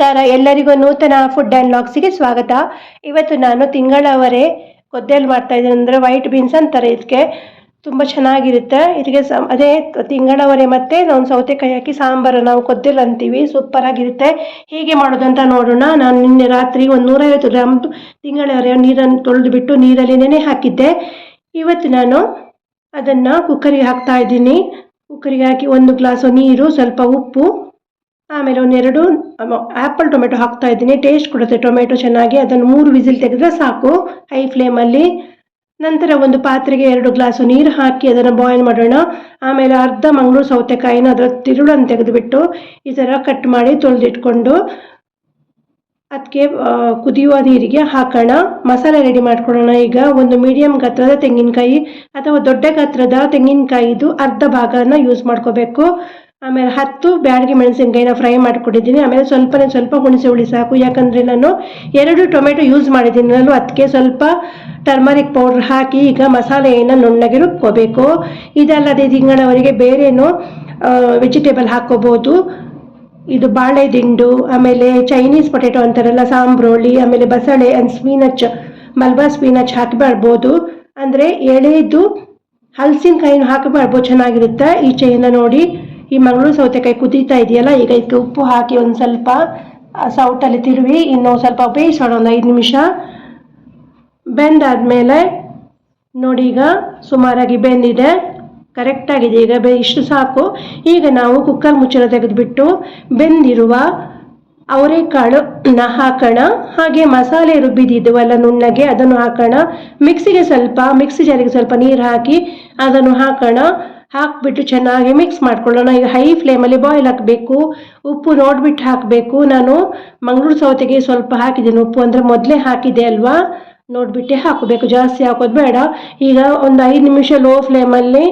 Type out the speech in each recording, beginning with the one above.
ನಮಸ್ಕಾರ. ಎಲ್ಲರಿಗೂ ನೂತನ ಫುಡ್ ಆ್ಯಂಡ್ ಲಾಗ್ಸಿಗೆ ಸ್ವಾಗತ. ಇವತ್ತು ನಾನು ತಿಂಗಳವರೆ ಗೊದ್ದೆಯಲ್ಲಿ ಮಾಡ್ತಾ ಇದ್ದೀನಿ ಅಂದರೆ ವೈಟ್ ಬೀನ್ಸ್ ಅಂತಾರೆ ಇದಕ್ಕೆ ತುಂಬ ಚೆನ್ನಾಗಿರುತ್ತೆ. ಇದಕ್ಕೆ ಸ ಅದೇ ತಿಂಗಳವರೆ ಮತ್ತೆ ನಾವು ಸೌತೆಕಾಯಿ ಹಾಕಿ ಸಾಂಬಾರು ನಾವು ಕೊದ್ದೆಲ್ ಅಂತೀವಿ. ಸೂಪರ್ ಆಗಿರುತ್ತೆ. ಮಾಡೋದು ಮಾಡೋದಂತ ನೋಡೋಣ. ನಾನು ನಿನ್ನೆ ರಾತ್ರಿ ಒಂದು ನೂರೈವತ್ತು ಗ್ರಾಮ್ ತಿಂಗಳವರೆ ನೀರನ್ನು ತೊಳೆದು ಬಿಟ್ಟು ನೀರಲ್ಲಿ ನೆನೆ ಹಾಕಿದ್ದೆ. ಇವತ್ತು ನಾನು ಅದನ್ನು ಕುಕ್ಕರಿಗೆ ಹಾಕ್ತಾ ಇದ್ದೀನಿ. ಕುಕ್ಕರಿಗೆ ಹಾಕಿ ಒಂದು ಗ್ಲಾಸು ನೀರು, ಸ್ವಲ್ಪ ಉಪ್ಪು ಆಮೇಲೆ ಒಂದೆರಡು ಆ್ಯಪಲ್ ಟೊಮೆಟೊ ಹಾಕ್ತಾ ಇದ್ದೀನಿ. ಟೇಸ್ಟ್ ಕೊಡುತ್ತೆ ಟೊಮೆಟೊ ಚೆನ್ನಾಗಿ. ಅದನ್ನು ಮೂರು ವಿಸಿಲ್ ತೆಗೆದ್ರೆ ಸಾಕು. ಹೈ ಫ್ಲೇಮಲ್ಲಿ ನಂತರ ಒಂದು ಪಾತ್ರೆಗೆ ಎರಡು ಗ್ಲಾಸು ನೀರು ಹಾಕಿ ಅದನ್ನು ಬಾಯ್ಲ್ ಮಾಡೋಣ. ಆಮೇಲೆ ಅರ್ಧ ಮಂಗಳೂರು ಸೌತೆಕಾಯಿನ ಅದರ ತಿರುಳನ್ನು ತೆಗೆದುಬಿಟ್ಟು ಈ ಥರ ಕಟ್ ಮಾಡಿ ತೊಳೆದಿಟ್ಕೊಂಡು ಅದಕ್ಕೆ ಕುದಿಯುವ ನೀರಿಗೆ ಹಾಕೋಣ. ಮಸಾಲೆ ರೆಡಿ ಮಾಡ್ಕೊಳ್ಳೋಣ ಈಗ. ಒಂದು ಮೀಡಿಯಂ ಗಾತ್ರದ ತೆಂಗಿನಕಾಯಿ ಅಥವಾ ದೊಡ್ಡ ಗಾತ್ರದ ತೆಂಗಿನಕಾಯಿದು ಅರ್ಧ ಭಾಗನ ಯೂಸ್ ಮಾಡ್ಕೋಬೇಕು. ಆಮೇಲೆ ಹತ್ತು ಬ್ಯಾಡಗಿ ಮೆಣಸಿನ್ಕಾಯಿನ ಫ್ರೈ ಮಾಡಿಕೊಟ್ಟಿದ್ದೀನಿ. ಆಮೇಲೆ ಸ್ವಲ್ಪನೇ ಸ್ವಲ್ಪ ಹುಣಸೆ ಹುಳಿ ಸಾಕು. ಯಾಕಂದರೆ ನಾನು ಎರಡು ಟೊಮೆಟೊ ಯೂಸ್ ಮಾಡಿದ್ದೀನಿ. ನಾನು ಅದಕ್ಕೆ ಸ್ವಲ್ಪ ಟರ್ಮರಿಕ್ ಪೌಡ್ರ್ ಹಾಕಿ ಈಗ ಮಸಾಲೆಯನ್ನು ನುಣ್ಣಗೆ ರುಬ್ಕೋಬೇಕು. ಇದಲ್ಲದೆ ತಿಂಗಳವರೆಗೆ ಬೇರೇನು ವೆಜಿಟೇಬಲ್ ಹಾಕ್ಕೋಬೋದು. ಇದು ಬಾಳೆ ದಿಂಡು ಆಮೇಲೆ ಚೈನೀಸ್ ಪೊಟೆಟೊ ಅಂತಾರಲ್ಲ, ಸಾಂಬ್ರೋಳಿ, ಆಮೇಲೆ ಬಸಳೆ ಆ್ಯಂಡ್ ಸ್ಪೀನಚ್ ಮಲ್ಬಾ ಸ್ಪೀನಚ್ ಹಾಕಬಾರ್ಬೋದು. ಅಂದರೆ ಎಳೆದು ಹಲಸಿನಕಾಯಿನ ಹಾಕಬಾರ್ಬೋದು ಚೆನ್ನಾಗಿರುತ್ತೆ? ಈಚೆಯಿಂದ ನೋಡಿ. ಈ ಮಂಗಳೂರು ಸೌತೆಕಾಯಿ ಕುದೀತಾ ಇದೆಯಲ್ಲ, ಈಗ ಇದಕ್ಕೆ ಉಪ್ಪು ಹಾಕಿ ಒಂದು ಸ್ವಲ್ಪ ಸೌಟಲ್ಲಿ ತಿರುವಿ ಇನ್ನು ಸ್ವಲ್ಪ ಬೇಯಿಸೋಣ, ಒಂದು ಐದು ನಿಮಿಷ. ಬೆಂದಾದ್ಮೇಲೆ, ನೋಡಿ ಈಗ ಸುಮಾರಾಗಿ ಬೆಂದಿದೆ. ಕರೆಕ್ಟಾಗಿದೆ ಈಗ ಬೆ ಇಷ್ಟು ಸಾಕು. ಈಗ ನಾವು ಕುಕ್ಕರ್ ಮುಚ್ಚಳ ತೆಗೆದುಬಿಟ್ಟು ಬೆಂದಿರುವ ಅವರೆಕಾಳನ್ನ ಹಾಕೋಣ. ಹಾಗೆ ಮಸಾಲೆ ರುಬ್ಬಿದಿದ್ವಲ್ಲ ನುಣ್ಣಗೆ, ಅದನ್ನು ಹಾಕೋಣ. ಮಿಕ್ಸಿಗೆ ಸ್ವಲ್ಪ ಮಿಕ್ಸಿ ಜಾರಿಗೆ ಸ್ವಲ್ಪ ನೀರು ಹಾಕಿ ಅದನ್ನು ಹಾಕೋಣ. ಹಾಕಿಬಿಟ್ಟು ಚೆನ್ನಾಗಿ ಮಿಕ್ಸ್ ಮಾಡ್ಕೊಳ್ಳೋಣ. ಈಗ ಹೈ ಫ್ಲೇಮಲ್ಲಿ ಬಾಯ್ಲ್ ಹಾಕಬೇಕು. ಉಪ್ಪು ನೋಡಿಬಿಟ್ಟು ಹಾಕಬೇಕು. ನಾನು ಮಂಗಳೂರು ಸೌತೆಗೆ ಸ್ವಲ್ಪ ಹಾಕಿದ್ದೀನಿ. ಉಪ್ಪು ಅಂದರೆ ಮೊದಲೇ ಹಾಕಿದೆ ಅಲ್ವಾ? ನೋಡಿಬಿಟ್ಟೆ ಹಾಕಬೇಕು. ಜಾಸ್ತಿ ಹಾಕೋದು ಬೇಡ. ಈಗ ಒಂದು ಐದು ನಿಮಿಷ ಲೋ ಫ್ಲೇಮಲ್ಲಿ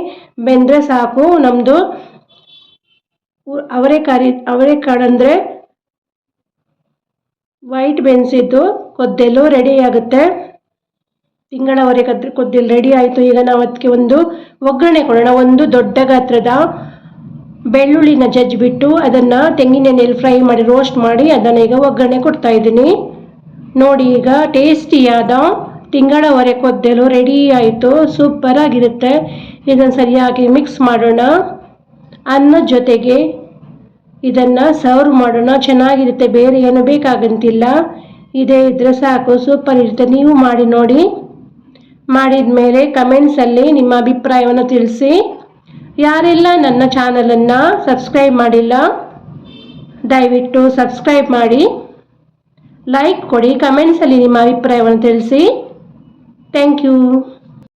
ಬೆಂದರೆ ಸಾಕು. ನಮ್ಮದು ಅವರೆಕಾಯಿ ಅವರೆಕಾಳು ಅಂದರೆ ವೈಟ್ ಬೆನ್ಸಿದ್ದು ಕೊದ್ದೆಲು ರೆಡಿ ಆಗುತ್ತೆ. ತಿಂಗಳವರೆ ಅದ್ರ ಕೊದ್ದಿಲ್ ರೆಡಿ ಆಯಿತು. ಈಗ ನಾವು ಅದಕ್ಕೆ ಒಂದು ಒಗ್ಗರಣೆ ಕೊಡೋಣ. ಒಂದು ದೊಡ್ಡ ಗಾತ್ರದ ಬೆಳ್ಳುಳ್ಳಿನ ಜಜ್ಜಿಬಿಟ್ಟು ಅದನ್ನು ತೆಂಗಿನೆಣ್ಣೆಯಲ್ಲಿ ಫ್ರೈ ಮಾಡಿ ರೋಸ್ಟ್ ಮಾಡಿ ಅದನ್ನು ಈಗ ಒಗ್ಗರಣೆ ಕೊಡ್ತಾ ಇದ್ದೀನಿ. ನೋಡಿ, ಈಗ ಟೇಸ್ಟಿಯಾದ ತಿಂಗಳವರೆ ಕೊದ್ದೆಲು ರೆಡಿ ಆಯಿತು. ಸೂಪರ್ ಆಗಿರುತ್ತೆ. ಇದನ್ನು ಸರಿಯಾಗಿ ಮಿಕ್ಸ್ ಮಾಡೋಣ. ಅನ್ನ ಜೊತೆಗೆ ಇದನ್ನು ಸರ್ವ್ ಮಾಡೋಣ. ಚೆನ್ನಾಗಿರುತ್ತೆ. ಬೇರೆ ಏನು ಬೇಕಾಗಂತಿಲ್ಲ. ಇದೇ ಇದ್ದರೆ ಸಾಕು. ಸೂಪರ್ ಇರುತ್ತೆ. ನೀವು ಮಾಡಿ ನೋಡಿ. ಮಾಡಿದ ಮೇಲೆ ಕಮೆಂಟ್ಸಲ್ಲಿ ನಿಮ್ಮ ಅಭಿಪ್ರಾಯವನ್ನು ತಿಳಿಸಿ. ಯಾರೆಲ್ಲ ನನ್ನ ಚಾನಲನ್ನು ಸಬ್ಸ್ಕ್ರೈಬ್ ಮಾಡಿಲ್ಲ, ದಯವಿಟ್ಟು ಸಬ್ಸ್ಕ್ರೈಬ್ ಮಾಡಿ. ಲೈಕ್ ಕೊಡಿ, ಕಮೆಂಟ್ಸಲ್ಲಿ ನಿಮ್ಮ ಅಭಿಪ್ರಾಯವನ್ನು ತಿಳಿಸಿ. Thank you.